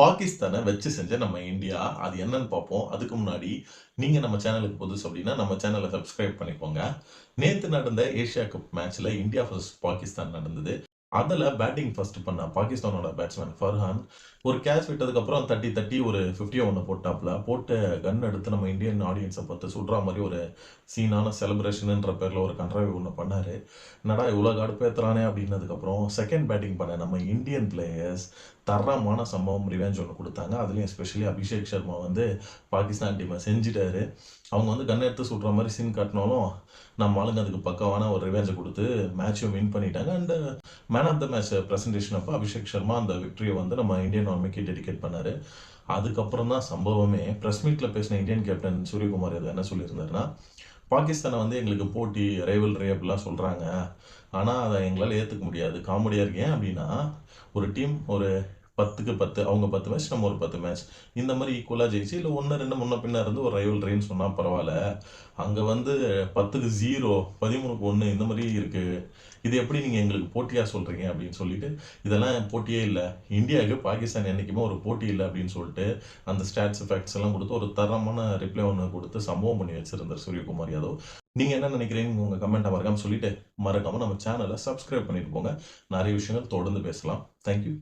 பாகிஸ்தானை வச்சு செஞ்ச நம்ம இந்தியா அது என்னன்னு பார்ப்போம். அதுக்கு முன்னாடி நீங்கள் நம்ம சேனலுக்கு புதுசு அப்படின்னா நம்ம சேனலை சப்ஸ்கிரைப் பண்ணிக்கோங்க. நேற்று நடந்த ஏஷியா கப் மேட்ச்சில் இந்தியா vs பாகிஸ்தான் நடந்தது. அதில் பேட்டிங் ஃபர்ஸ்ட் பண்ண பாகிஸ்தானோட பேட்ஸ்மேன் ஃபர்ஹான். ஒரு கேட்ச் விட்டதுக்கப்புறம் தட்டி தட்டி ஒரு ஃபிஃப்டியோ ஒன்று போட்டாப்புல போட்டு கன் எடுத்து நம்ம இந்தியன் ஆடியன்ஸை பார்த்து சுடுற மாதிரி ஒரு சீனான செலிப்ரேஷனுன்ற பேரில் ஒரு கன்றாவி ஒன்று பண்ணார். என்னடா இவ்வளோ கடுப்பேற்றுறானே அப்படின்னதுக்கப்புறம் செகண்ட் பேட்டிங் பண்ண நம்ம இந்தியன் பிளேயர்ஸ் தரமான சம்பவம் ரிவெஞ்ச் ஒன்று கொடுத்தாங்க. அதுலேயும் எஸ்பெஷலி அபிஷேக் சர்மா வந்து பாகிஸ்தான் டீமை செஞ்சிட்டாரு. அவங்க வந்து கன் எடுத்து சுடுற மாதிரி சீன் காட்டினாலும் நம்ம ஆளுங்க அதுக்கு பக்கமான ஒரு ரிவெஞ்சை கொடுத்து மேட்சையும் வின் பண்ணிட்டாங்க. And man of the match presentation அப்போ அபிஷேக் சர்மா அந்த விக்டரியை வந்து நம்ம இந்தியன் ஆர்மிக்கு டெடிகேட் பண்ணார். அதுக்கப்புறம் தான் சம்பவமே ப்ரெஸ் மீட்டில் பேசின இந்தியன் கேப்டன் சூரியகுமார் யாதவ் என்ன சொல்லியிருந்தாருன்னா பாகிஸ்தானை வந்து எங்களுக்கு போட்டி ரைவல்ரி அப்படிலாம் சொல்கிறாங்க ஆனால் அதை எங்களால் ஏற்றுக்க முடியாது. காமெடியாக இருக்கேன் அப்படின்னா ஒரு டீம் ஒரு பத்துக்கு பத்து அவங்க பத்து மேட்ச் நம்ம ஒரு பத்து மேட்ச் இந்த மாதிரி ஈக்குவலாக ஜெயிச்சு இல்லை ஒன்று ரெண்டு முன்ன பின்னா இருந்து ஒரு ரைவல்ரின்னு சொன்னால் பரவாயில்ல. அங்கே வந்து பத்துக்கு ஜீரோ பதிமூணுக்கு ஒன்று இந்த மாதிரி இருக்குது இது எப்படி நீங்கள் எங்களுக்கு போட்டியாக சொல்கிறீங்க அப்படின்னு சொல்லிட்டு இதெல்லாம் போட்டியே இல்லை. இந்தியாவுக்கு பாகிஸ்தான் என்றைக்குமே ஒரு போட்டி இல்லை அப்படின்னு சொல்லிட்டு அந்த ஸ்டாட்ஸ் ஃபேக்ட்ஸ் எல்லாம் கொடுத்து ஒரு தரமான ரிப்ளை ஒன்று கொடுத்து சம்பவம் பண்ணி வச்சிருந்தார் சூரியகுமார் யாதவ். நீங்கள் என்ன நினைக்கிறீங்க? உங்கள் கமெண்ட்டை மறக்காமல் சொல்லிட்டு மறக்காமல் நம்ம சேனலை சப்ஸ்கிரைப் பண்ணிட்டு போங்க. நிறைய விஷயங்கள் தொடர்ந்து பேசலாம். தேங்க்யூ